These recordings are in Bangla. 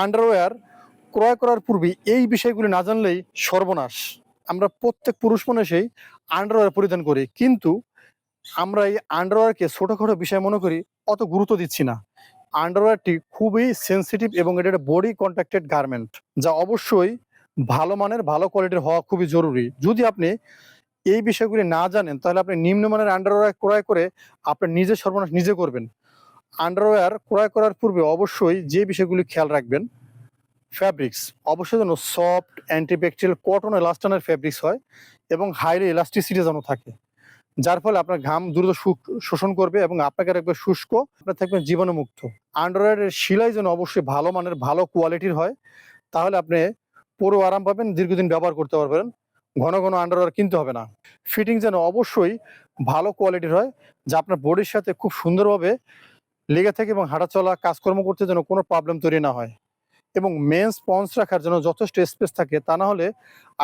আন্ডারওয়্যার ক্রয় করার পূর্বে এই বিষয়গুলি না জানলেই সর্বনাশ। আমরা প্রত্যেক পুরুষ মানুষই আন্ডারওয়্যার পরিধান করি, কিন্তু আমরা এই আন্ডারওয়্যারকে ছোটোখাটো বিষয় মনে করি, অত গুরুত্ব দিচ্ছি না। আন্ডারওয়্যারটি খুবই সেনসিটিভ এবং এটা একটা বডি কন্ট্যাক্টেড গার্মেন্ট যা অবশ্যই ভালো মানের, ভালো কোয়ালিটির হওয়া খুবই জরুরি। যদি আপনি এই বিষয়গুলি না জানেন, তাহলে আপনি নিম্নমানের আন্ডারওয়্যার ক্রয় করে আপনার নিজের সর্বনাশ নিজে করবেন। আন্ডারওয়্যার ক্রয় করার পূর্বে অবশ্যই যে বিষয়গুলি খেয়াল রাখবেন ফ্যাব্রিক্স অবশ্যই যেন সফট অ্যান্টিব্যাকটেরিয়াল কটন এলাস্টানের ফ্যাব্রিক্স হয় এবং হাইলি এলাস্টিসিটি যেন থাকে, যার ফলে আপনার ঘাম দ্রুত শোষণ করবে এবং আপনাকে রাখবে শুষ্ক, আপনার থাকবেন জীবাণুমুক্ত। আন্ডারওয়্যারের সেলাই যেন অবশ্যই ভালো মানের, ভালো কোয়ালিটির হয়, তাহলে আপনি পুরো আরাম পাবেন, দীর্ঘদিন ব্যবহার করতে পারবেন, ঘন ঘন আন্ডারওয়্যার কিনতে হবে না। ফিটিং যেন অবশ্যই ভালো কোয়ালিটির হয়, যা আপনার বডির সাথে খুব সুন্দরভাবে লেগে থাকে এবং হাঁটা চলা কাজকর্ম করতে যেন কোনো প্রবলেম তৈরি না হয়। এবং মেন স্পঞ্জ রাখার জন্য যথেষ্ট স্পেস থাকে, তা না হলে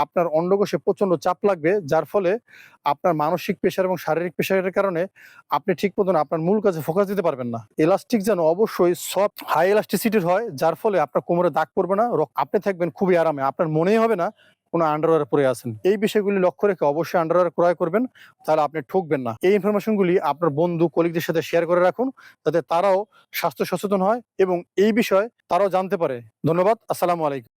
আপনার অন্ডকোষে প্রচণ্ড চাপ লাগবে, যার ফলে আপনার মানসিক প্রেশার এবং শারীরিক প্রেশারের কারণে আপনি ঠিক মতন আপনার মূল কাজে ফোকাস দিতে পারবেন না। এলাস্টিক যেন অবশ্যই সফট হাই এলাস্টিসিটির হয়, যার ফলে আপনার কোমরে দাগ পড়বে না আপনি থাকবেন খুবই আরামে, আপনার মনেই হবে না কোনো আন্ডারওয়্যার পরে আছেন। এই বিষয়গুলি লক্ষ্য রেখে অবশ্যই আন্ডারওয়্যার ক্রয় করবেন, তাহলে আপনি ঠকবেন না। এই ইনফরমেশনগুলি আপনার বন্ধু কলিগদের সাথে শেয়ার করে রাখুন, যাতে তারাও স্বাস্থ্য সচেতন হয় এবং এই বিষয়ে তারাও জানতে পারে। ধন্যবাদ, আসসালামু আলাইকুম।